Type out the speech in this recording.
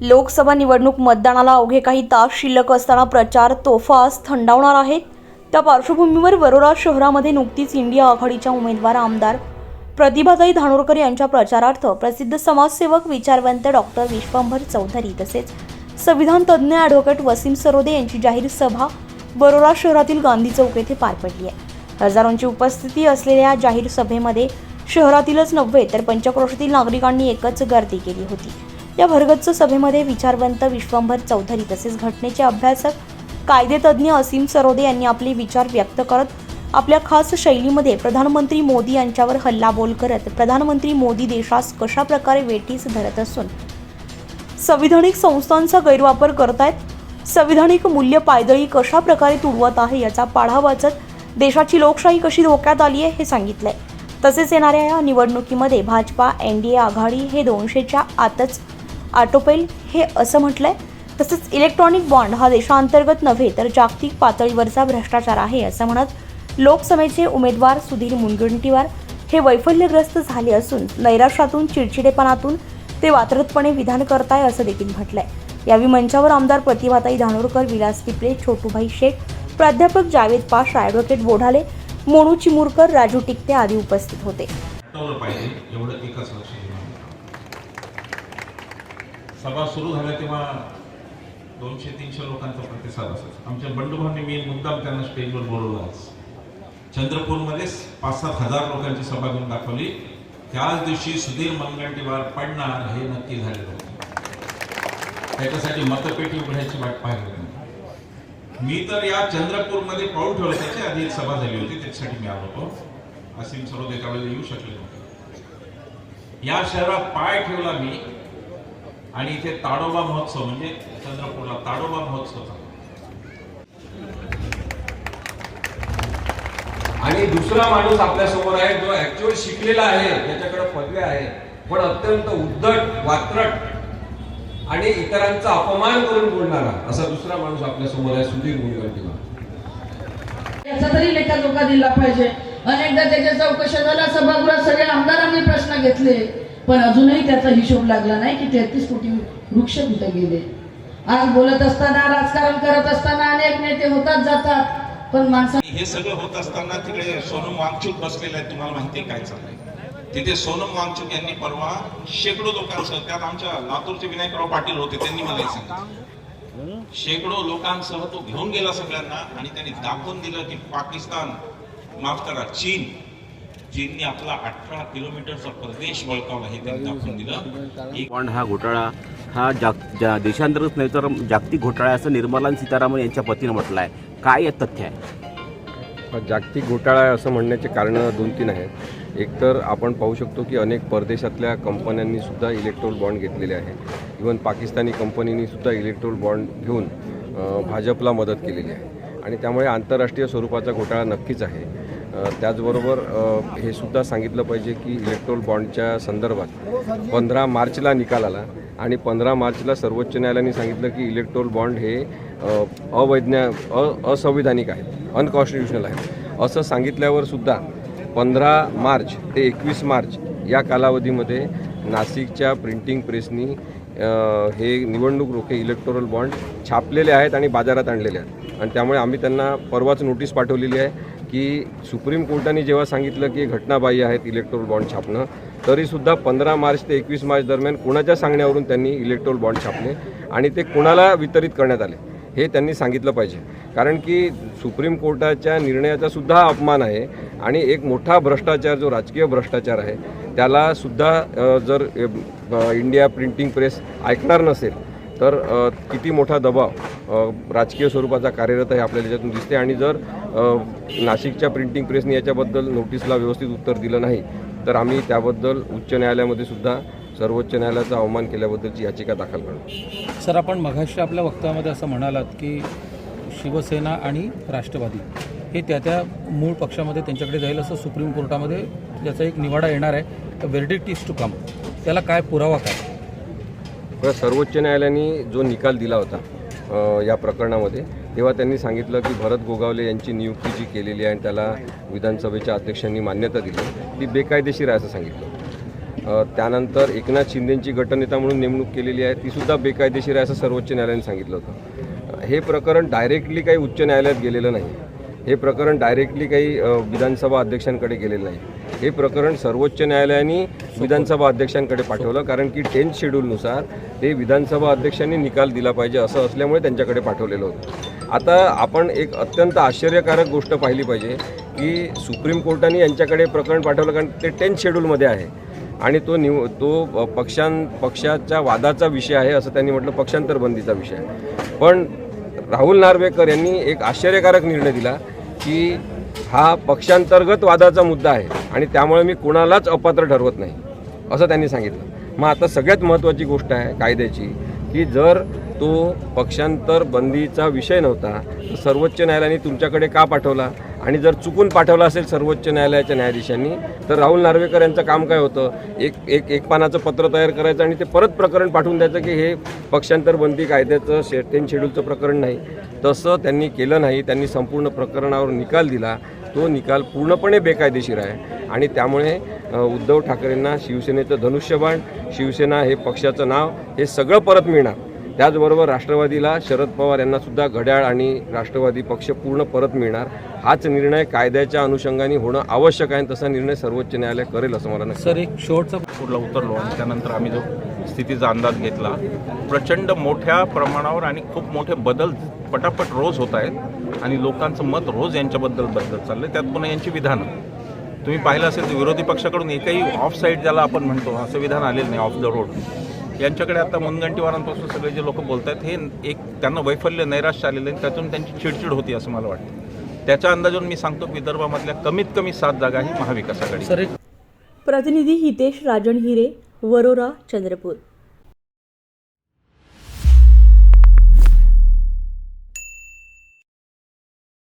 लोकसभा निवडणूक मतदानाला अवघे काही तास शिल्लक असताना प्रचार तोफास थंडावणार आहेत त्या पार्श्वभूमीवर वरोरा शहरामध्ये नुकतीच इंडिया आघाडीच्या उमेदवार आमदार प्रतिभाताई धानोरकर यांच्या प्रचारार्थ प्रसिद्ध समाजसेवक विचारवंत डॉक्टर विश्वंभर चौधरी तसेच संविधान तज्ज्ञ ॲडव्होकेट वसीम सरोदे यांची जाहीर सभा वरोरा शहरातील गांधी चौक येथे पार पडली आहे. हजारोंची उपस्थिती असलेल्या जाहीर सभेमध्ये शहरातीलच नव्हे तर पंचक्रोशातील नागरिकांनी एकच गर्दी केली होती. या भरगच्च सभेमध्ये विचारवंत विश्वंभर चौधरी तसेच घटनेचे अभ्यासक कायदेतज्ञ असीम सरोदे यांनी आपले विचार व्यक्त करत आपल्या खास शैलीमध्ये प्रधानमंत्री मोदी यांच्यावर हल्लाबोल करत प्रधानमंत्री मोदी देशास कशा प्रकारे वेठीस धरत असून संविधानिक संस्थांचा गैरवापर करतायत? संविधानिक मूल्य पायदळी कशा प्रकारे तुडवत आहे याचा पाढा वाचत देशाची लोकशाही कशी धोक्यात आली आहे हे सांगितलंय. तसेच येणाऱ्या या निवडणुकीमध्ये भाजपा एन डी ए आघाडी हे दोनशेच्या आतच आटोपेल हे असं म्हटलंय. तसंच इलेक्ट्रॉनिक बॉन्ड हा देशांतर्गत नव्हे तर जागतिक पातळीवरचा भ्रष्टाचार आहे असं म्हणत लोकसभेचे उमेदवार सुधीर मुनगंटीवार. हे वैफल्यग्रस्त झाले असून नैराश्यातून चिडचिडेपणातून ते वात्रतपणे विधान करताय असं देखील म्हटलंय. यावेळी मंचावर आमदार प्रतिभाताई धानोरकर विलास पिपळे छोटूभाई शेख प्राध्यापक जावेद पाशा ॲडव्होकेट बोढाले मोनू चिमुरकर राजू टिकते आदी उपस्थित होते हटवलं पाहिजे एवढं एकच लक्ष दिलं सभा सुरू झाल्या तेव्हा दोनशे तीनशे लोकांचा प्रतिसाद असायचा. आमच्या बंडूभाऊंनी मी मुद्दाम त्यांना स्टेजवर बोलवलं आज. चंद्रपूरमध्येच पाच सात हजार लोकांची सभा घेऊन दाखवली. त्याच दिवशी सुधीर मुनगंटीवार पडणार हे नक्की झालेलं होतं. त्याच्यासाठी मतपेटी उघडायची वाट पाहिली नाही. मी तर या चंद्रपूरमध्ये पाऊल ठेवलं. त्याच्या आधी एक सभा झाली होती. त्याच्यासाठी मी आलो होतो. असीम एका वेळेला येऊ शकले नव्हते. या शहरात पाय ठेवला मी. आणि इथे ताडोबा महोत्सव म्हणजे चंद्रपूरला ताडोबा महोत्सव. आणि दुसरा माणूस आपल्यासमोर आहे जो ऍक्च्युअल शिकलेला आहे त्याच्याकडे पदव्या आहे पण अत्यंत उद्धट वात्रट आणि इतरांचा अपमान करून बोलणारा असा दुसरा माणूस आपल्यासमोर आहे सुधीर मुनगंटीवार. याचा तरी लेखा जोखा दिला पाहिजे. अनेकदा त्याच्या चौकशा झाल्या सभागृहात सगळ्या आमदारांनी प्रश्न घेतले. पण अजूनही त्याचा हिशोब लागला नाही की तेहतीस कोटी वृक्ष कुठे गेले. आज बोलत असताना राजकारण करत असताना अनेक नेते होतात जातात पण माणसा हे सगळं होत असताना तिकडे सोनम वांगचूक बसलेले आहेत तुम्हाला माहिती काय चाललंय? तिथे सोनम वांगचूक यांनी परवा शेकडो लोकांसह त्यात आमच्या लातूरचे विनायकराव पाटील होते त्यांनी मला सांगितलं. शेकडो लोकांसह तो घेऊन गेला सगळ्यांना आणि त्यांनी दाखवून दिलं की पाकिस्तान माफ करा चीन चीनने आपला अठरा किलोमीटरचा प्रदेश बळकावला हे त्यांनी दाखवून दिलं. एक बॉन्ड हा घोटाळा हा जाग जा देशांतर्गत नाही तर जागतिक घोटाळा असं निर्मला सीतारामन यांच्या पतीनं म्हटलं आहे काय हे तथ्य आहे? हा जागतिक घोटाळा आहे असं म्हणण्याचे कारणं दोन तीन आहेत. एकतर आपण पाहू शकतो की अनेक परदेशातल्या कंपन्यांनी सुद्धा इलेक्ट्रोल बॉन्ड घेतलेले आहे. इवन पाकिस्तानी कंपनीनी सुद्धा इलेक्ट्रोल बॉन्ड घेऊन भाजपला मदत केलेली आहे. आणि त्यामुळे आंतरराष्ट्रीय स्वरूपाचा घोटाळा नक्कीच आहे. त्याचबरोबर हे सुद्धा सांगितलं पाहिजे की इलेक्ट्रोल बॉन्डच्या संदर्भात पंधरा मार्चला निकाल आला आणि पंधरा मार्चला सर्वोच्च न्यायालयाने सांगितलं की इलेक्ट्रोल बॉन्ड हे अवैज्ञा अ असंविधानिक आहेत अनकॉन्स्टिट्युशनल आहेत असं सांगितल्यावर सुद्धा पंधरा मार्च ते एकवीस मार्च या कालावधीमध्ये नाशिकच्या प्रिंटिंग प्रेसनी हे निवडणूक रोखे इलेक्टोरल बॉन्ड छापलेले आहेत आणि बाजारात आणलेले आहेत. आणि त्यामुळे आम्ही त्यांना परवाच नोटीस पाठवलेली आहे. की सुप्रीम कोर्टाने जेव्हा सांगितलं की घटनाबाह्य आहेत इलेक्ट्रोल बॉन्ड छापणं तरीसुद्धा पंधरा मार्च ते एकवीस मार्च दरम्यान कोणाच्या सांगण्यावरून त्यांनी इलेक्ट्रोल बॉन्ड छापले आणि ते कोणाला वितरित करण्यात आले हे त्यांनी सांगितलं पाहिजे. कारण की सुप्रीम कोर्टाच्या निर्णयाचा सुद्धा अपमान आहे आणि एक मोठा भ्रष्टाचार जो राजकीय भ्रष्टाचार आहे त्याला सुद्धा जर इंडिया प्रिंटिंग प्रेस ऐकणार नसेल तर किती मोठा दबाव राजकीय स्वरूपाचा कार्यरत आहे आपल्याला याच्यातून दिसते. आणि जर नाशिकच्या प्रिंटिंग प्रेसने याच्याबद्दल नोटीसला व्यवस्थित उत्तर दिलं नाही तर आम्ही त्याबद्दल उच्च न्यायालयामध्ये सुद्धा सर्वोच्च न्यायालयाचा अवमान केल्याबद्दलची याचिका दाखल करणार सर आपण मघाशी आपल्या वक्तव्यामध्ये असं म्हणालात की शिवसेना आणि राष्ट्रवादी हे त्या त्या मूळ पक्षामध्ये त्यांच्याकडे जाईल असं सुप्रीम कोर्टामध्ये त्याचा एक निवाडा येणार आहे. तर वेर्डिक्ट इज टू कम त्याला काय पुरावा काय? सर्वोच्च न्यायालयाने जो निकाल दिला होता या प्रकरणामध्ये तेव्हा त्यांनी सांगितलं की भरत गोगावले यांची नियुक्ती जी केलेली आहे आणि त्याला विधानसभेच्या अध्यक्षांनी मान्यता दिली ती बेकायदेशीर आहे असं सांगितलं. त्यानंतर एकनाथ शिंदेंची गटनेता म्हणून नेमणूक केलेली आहे तीसुद्धा बेकायदेशीर आहे असं सर्वोच्च न्यायालयाने सांगितलं होतं. हे प्रकरण डायरेक्टली काही उच्च न्यायालयात गेलेलं नाही. हे प्रकरण डायरेक्टली काही विधानसभा अध्यक्षांकडे गेलेलं नाही. हे प्रकरण सर्वोच्च न्यायालयाने विधानसभा अध्यक्षांकडे पाठवलं कारण की टेन्थ शेड्यूलनुसार ते विधानसभा अध्यक्षांनी निकाल दिला पाहिजे असं असल्यामुळे त्यांच्याकडे पाठवलेलं होतं. आता आपण एक अत्यंत आश्चर्यकारक गोष्ट पाहिली पाहिजे की सुप्रीम कोर्टाने यांच्याकडे प्रकरण पाठवलं कारण ते टेन्थ शेड्यूलमध्ये आहे. आणि तो निव तो पक्षां पक्षाच्या वादाचा विषय आहे असं त्यांनी म्हटलं पक्षांतर बंदीचा विषय आहे. पण राहुल नार्वेकर यांनी एक आश्चर्यकारक निर्णय दिला की हा पक्षांतर्गत वादाचा मुद्दा आहे आणि त्यामुळे मी कुणालाच अपात्र ठरवत नाही असं त्यांनी सांगितलं. मग आता सगळ्यात महत्त्वाची गोष्ट आहे कायद्याची की जर तो पक्षांतर बंदीचा विषय नव्हता तर सर्वोच्च न्यायालयाने तुमच्याकडे का पाठवला? आणि जर चुकून पाठवला असेल सर्वोच्च न्यायालयाच्या न्यायाधीशांनी तर राहुल नार्वेकर यांचं काम काय होतं? एक एक एक पानाचं पत्र तयार करायचं आणि ते परत प्रकरण पाठवून द्यायचं की हे पक्षांतर बंदी कायद्याचं शे टेन शेड्यूलचं प्रकरण नाही. तसं त्यांनी केलं नाही त्यांनी संपूर्ण प्रकरणावर निकाल दिला. तो निकाल पूर्णपणे बेकायदेशीर आहे. आणि त्यामुळे उद्धव ठाकरेंना शिवसेनेचं धनुष्यबाण शिवसेना हे पक्षाचं नाव हे सगळं परत मिळणार. त्याचबरोबर राष्ट्रवादीला शरद पवार यांना सुद्धा घड्याळ आणि राष्ट्रवादी पक्ष पूर्ण परत मिळणार. हाच निर्णय कायद्याच्या अनुषंगाने होणं आवश्यक आहे तसा निर्णय सर्वोच्च न्यायालय करेल असं मला सर एक शेवटचा पूरला उतरलो आणि त्यानंतर आम्ही जो स्थितीचा अंदाज घेतला प्रचंड मोठ्या प्रमाणावर आणि खूप मोठे बदल पटापट रोज होत आहेत आणि लोकांचं मत रोज यांच्याबद्दल बदलत चाललंय. त्यात पुन्हा यांची विधानं. तुम्ही पाहिलं असेल तर विरोधी पक्षाकडून एकही ऑफ साईड ज्याला आपण म्हणतो असं विधान आलेलं नाही ऑफ द रोड यांच्याकडे आता मुनगंटीवारांपासून सगळे जे लोक बोलत आहेत हे एक त्यांना वैफल्य नैराश्य आलेलं आहे त्यातून त्यांची चिडचिड होती असं मला वाटतं. त्याच्या अंदाजून मी सांगतो की विदर्भामधल्या कमीत कमी सात जागा ही महाविकास आघाडी सर एक प्रतिनिधी हितेश राजन हिरे वरोरा चंद्रपूर.